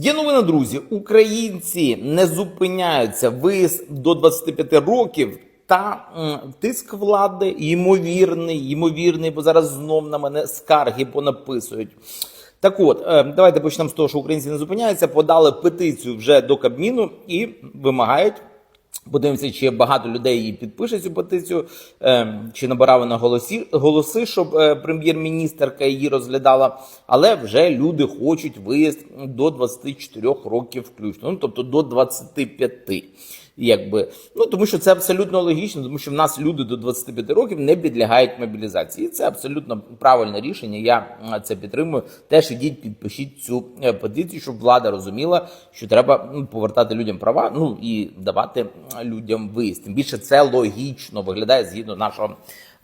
Є новина, друзі. Українці не зупиняються. Виїзд до 25 років та м, тиск влади ймовірний, ймовірний, бо зараз знов на мене скарги понаписують. Так от, е, давайте почнемо з того, що українці не зупиняються. Подали петицію вже до Кабміну і вимагають. Подивимося, чи багато людей її підпише цю петицію, е, чи набирали на голосі, голоси, щоб е, прем'єр-міністерка її розглядала. Але вже люди хочуть виїзд до 24 років включно, ну тобто до 25. Якби ну тому, що це абсолютно логічно, тому що в нас люди до 25 років не підлягають мобілізації. І це абсолютно правильне рішення. Я це підтримую. Теж ідіть, підпишіть цю е, петицію, щоб влада розуміла, що треба ну, повертати людям права, ну і давати людям виїзд. Тим більше це логічно виглядає згідно нашого.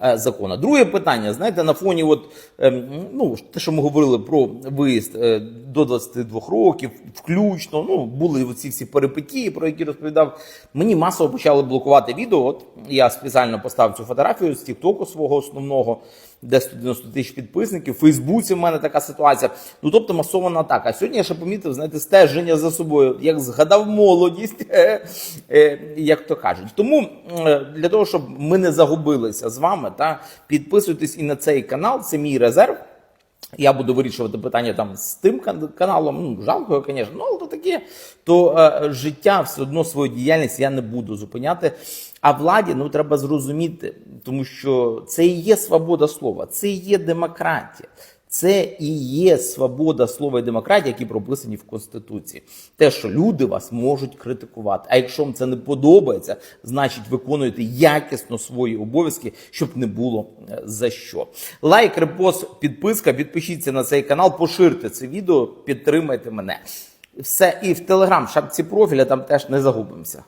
е, Закону. Друге питання, знаєте, на фоні, от, ем, ну, те, що ми говорили про виїзд е, до 22 років, включно, ну, були ці всі перипетії, про які розповідав. Мені масово почали блокувати відео. От я спеціально поставив цю фотографію з Тіктоку свого основного, де 190 тисяч підписників. В Фейсбуці в мене така ситуація. Ну тобто масована атака. А сьогодні я ще помітив, знаєте, стеження за собою, як згадав молодість, е, е, як то кажуть. Тому е, для того, щоб ми не загубилися з вами, та підписуйтесь і на цей канал. Це мій резерв. Я буду вирішувати питання там з тим каналом. Ну, жалко, звісно, ну але то таке. То е, життя все одно свою діяльність я не буду зупиняти. А владі ну треба зрозуміти, тому що це і є свобода слова, це і є демократія. Це і є свобода слова і демократія, які прописані в Конституції. Те, що люди вас можуть критикувати. А якщо вам це не подобається, значить виконуєте якісно свої обов'язки, щоб не було е, за що. Лайк, репост, підписка, підпишіться на цей канал, поширте це відео, підтримайте мене. Все і в телеграм, шапці профіля, там теж не загубимося.